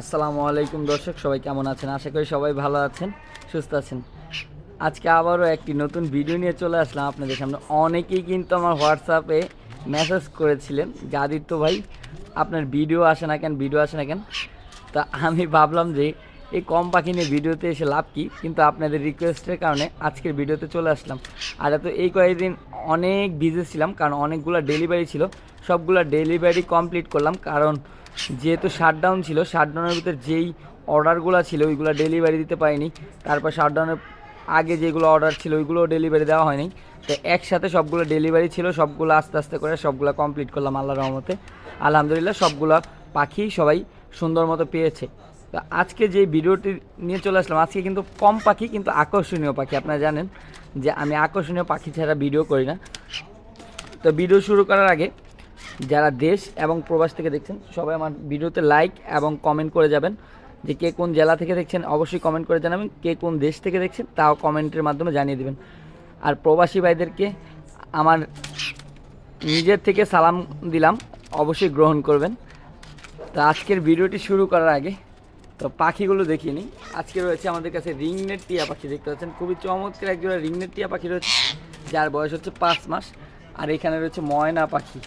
আসসালামু আলাইকুম দর্শক, সবাই কেমন আছেন? আশা করি সবাই ভালো আছেন, সুস্থ আছেন। আজকে আবারও একটি নতুন ভিডিও নিয়ে চলে আসলাম আপনাদের সামনে। অনেকেই কিন্তু আমার হোয়াটসঅ্যাপে মেসেজ করেছিলেন যে আদিত্য ভাই, আপনার ভিডিও আসে না কেন? ভিডিও আসে না কেন? তা আমি ভাবলাম যে এই কম পাখি নিয়ে ভিডিওতে এসে লাভ কি? কিন্তু আপনাদের রিকোয়েস্টের কারণে আজকের ভিডিওতে চলে আসলাম। আর এত এই কয়েকদিন অনেক বিজি ছিলাম, কারণ অনেকগুলো ডেলিভারি ছিল। সবগুলো ডেলিভারি কমপ্লিট করলাম, কারণ যেহেতু শাটডাউন ছিল শাটডাউনের ভিতরে যেই অর্ডারগুলো ছিল, ওইগুলো ডেলিভারি দিতে পারিনি। তারপর শাটডাউনের আগে যেগুলো অর্ডার ছিল ওইগুলো ডেলিভারি দেওয়া হয়নি। তো একসাথে সবগুলো ডেলিভারি ছিল, সবগুলো আস্তে আস্তে করে সবগুলো কমপ্লিট করলাম আল্লাহ রহমতে। আলহামদুলিল্লাহ, সবগুলো পাখি সবাই সুন্দর মতো পেয়েছে। তো আজকে যে ভিডিওটি নিয়ে চলে আসলাম, আজকে কিন্তু কম পাখি, কিন্তু আকর্ষণীয় পাখি। আপনারা জানেন যে আমি আকর্ষণীয় পাখি ছাড়া ভিডিও করি না। তো ভিডিও শুরু করার আগে যারা দেশ এবং প্রবাস থেকে দেখছেন, সবাই আমার ভিডিওতে লাইক এবং কমেন্ট করে যাবেন যে কে কোন জেলা থেকে দেখছেন, অবশ্যই কমেন্ট করে জানাবেন। কে কোন দেশ থেকে দেখছেন, তাও কমেন্টের মাধ্যমে জানিয়ে দেবেন। আর প্রবাসী ভাইদেরকে আমার নিজের থেকে সালাম দিলাম, অবশ্যই গ্রহণ করবেন। তো আজকের ভিডিওটি শুরু করার আগে তো পাখিগুলো দেখিয়ে নিই আজকে রয়েছে আমাদের কাছে রিংনেট টিয়া পাখি দেখতে পাচ্ছেন। খুবই চমৎকার একজোড়া রিংনেট টিয়া পাখি রয়েছে, যার বয়স হচ্ছে পাঁচ মাস। আর এখানে রয়েছে ময়না পাখি।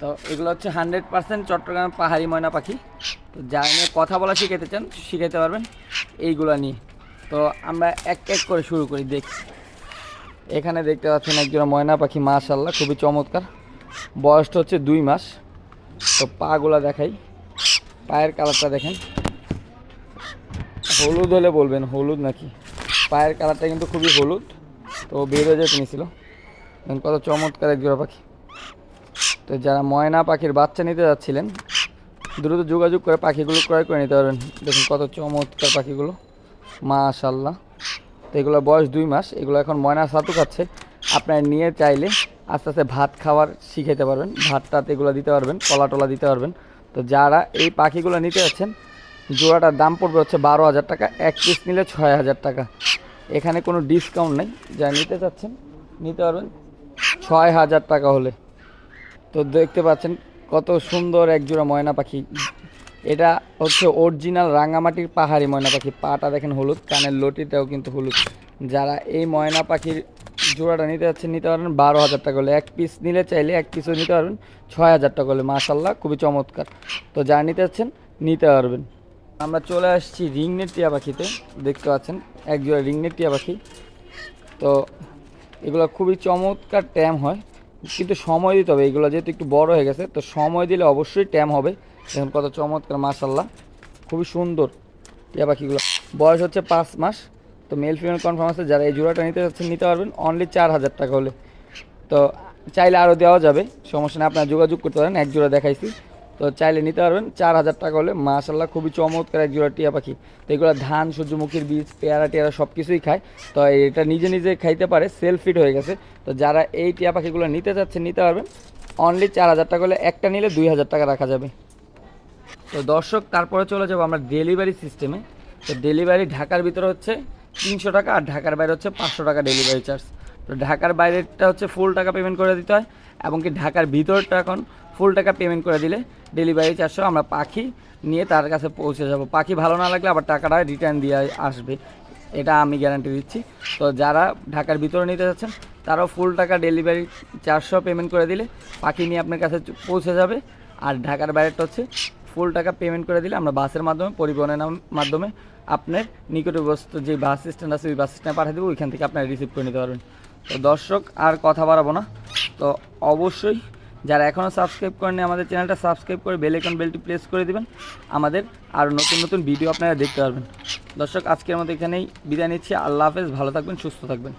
তো এগুলো হচ্ছে হান্ড্রেড পার্সেন্ট চট্টগ্রামের পাহাড়ি ময়না পাখি। তো যা নিয়ে কথা বলা শিখাতে চান শিখাতে পারবেন এইগুলো নিয়ে। তো আমরা এক এক করে শুরু করি, দেখি। এখানে দেখতে পাচ্ছেন একজন ময়না পাখি মাশাল্লাহ খুবই চমৎকার। বয়সটা হচ্ছে দুই মাস। তো পাগুলা দেখাই। পায়ের কালারটা দেখেন। হলুদ হলে বলবেন, হলুদ নাকি? পায়ের কালারটা কিন্তু খুবই হলুদ। তো বেরো নিয়েছিল দেখেন কত চমৎকার এক জোড়া পাখি। তো যারা ময়না পাখির বাচ্চা নিতে যাচ্ছিলেন, দ্রুত যোগাযোগ করে পাখিগুলো ক্রয় করে নিতে পারবেন। দেখুন কত চমৎকার পাখিগুলো। মাশাল্লাহ তো এগুলো বয়স দুই মাস। এগুলো এখন ময়না সাতু খাচ্ছে। আপনার নিয়ে চাইলে আস্তে আস্তে ভাত খাওয়ার শিখাইতে পারবেন। ভাত টাত এগুলো দিতে পারবেন, কলা টলা দিতে পারবেন। তো যারা এই পাখিগুলো নিতে যাচ্ছেন জোড়াটার দাম পড়বে হচ্ছে বারো হাজার টাকা, এক পিস নিলে ছয় হাজার টাকা। এখানে কোনো ডিসকাউন্ট নেই যা নিতে চাচ্ছেন, নিতে পারবেন। ছয় হাজার টাকা হলে। তো দেখতে পাচ্ছেন কত সুন্দর এক জোড়া ময়না পাখি। এটা হচ্ছে অরিজিনাল রাঙামাটির পাহাড়ি ময়না পাখি। পাটা দেখেন হলুদ, কানের লটিটাও কিন্তু হলুদ। যারা এই ময়না পাখির জোড়াটা নিতে যাচ্ছেন নিতে পারবেন বারো হাজার টাকা হলে। এক পিস নিলে চাইলে এক পিসও নিতে পারবেন, ছয় হাজার টাকা হলে। মাশাল্লাহ খুবই চমৎকার। তো যা নিতে যাচ্ছেন নিতে পারবেন। আমরা চলে আসছি রিংনেট টিয়া পাখিতে, দেখতে পাচ্ছেন এক জোড়া রিংনেট টিয়া পাখি। তো এগুলো খুবই চমৎকার ট্যাম হয়, কিন্তু সময় দিতে হবে, এগুলো যেহেতু একটু বড় হয়ে গেছে, তো সময় দিলে অবশ্যই ট্যাম হবে। এখন কত চমৎকার মাশাল্লাহ খুবই সুন্দর টিয়া পাখিগুলো। বয়স হচ্ছে পাঁচ মাস, তো মেল ফিমেল কনফার্ম আছে, যারা এই জোড়াটা নিতে যাচ্ছেন নিতে পারবেন অনলি চার হাজার টাকা হলে। তো চাইলে আরও দেওয়া যাবে, সমস্যা নেই, আপনারা যোগাযোগ করতে পারেন, এক জোড়া দেখাইছি। তো চাইলে নিতে পারবেন। চার হাজার টাকা হলে মাশাল্লাহ খুবই চমৎকার এক জোড়া টিয়া পাখি। তো এগুলো ধান, সূর্যমুখীর বীজ, পেয়ারা টেয়ারা সব কিছুই খায়। তো এটা নিজে নিজে খাইতে পারে সেলফ ফিট হয়ে গেছে। তো যারা এই টিয়া পাখিগুলো নিতে চাচ্ছেন, নিতে পারবেন। অনলি চার হাজার টাকা হলে একটা নিলে দুই হাজার টাকা রাখা যাবে। তো দর্শক, তারপরে চলে যাব আমরা ডেলিভারি সিস্টেমে তো ডেলিভারি ঢাকার ভিতরে হচ্ছে তিনশো টাকা আর ঢাকার বাইরে হচ্ছে পাঁচশো টাকা ডেলিভারি চার্জ তো ঢাকার বাইরেরটা হচ্ছে ফুল টাকা পেমেন্ট করে দিতে হয়। এবং কি ঢাকার ভিতরটা এখন ফুল টাকা পেমেন্ট করে দিলে ডেলিভারি চারশো আমরা পাখি নিয়ে তার কাছে পৌঁছে যাব। পাখি ভালো না লাগলে আবার টাকাটা রিটার্ন দিয়ে আসবে। এটা আমি গ্যারান্টি দিচ্ছি। তো যারা ঢাকার ভিতরে নিতে যাচ্ছেন, তারাও ফুল টাকা ডেলিভারি চারশো পেমেন্ট করে দিলে পাখি নিয়ে আপনার কাছে পৌঁছে যাবে। আর ঢাকার বাইরেটা হচ্ছে, ফুল টাকা পেমেন্ট করে দিলে আমরা বাসের মাধ্যমে, পরিবহনের মাধ্যমে আপনার নিকটবর্তী যে বাস স্ট্যান্ড আছে, ওই বাস স্ট্যান্ডে পাঠিয়ে দেবো, ওইখান থেকে আপনারা রিসিভ করে নিতে পারবেন। তো দর্শক, আর কথা বাড়াবো না। তো অবশ্যই যারা এখনও সাবস্ক্রাইব করেনি আমাদের চ্যানেলটা সাবস্ক্রাইব করে বেল আইকন বেলটি প্রেস করে দেবেন। আমাদের আরও নতুন নতুন ভিডিও আপনারা দেখতে পারবেন। দর্শক, আজকের মতো এখানেই বিদায় নিচ্ছি। আল্লাহ হাফেজ, ভালো থাকবেন, সুস্থ থাকবেন।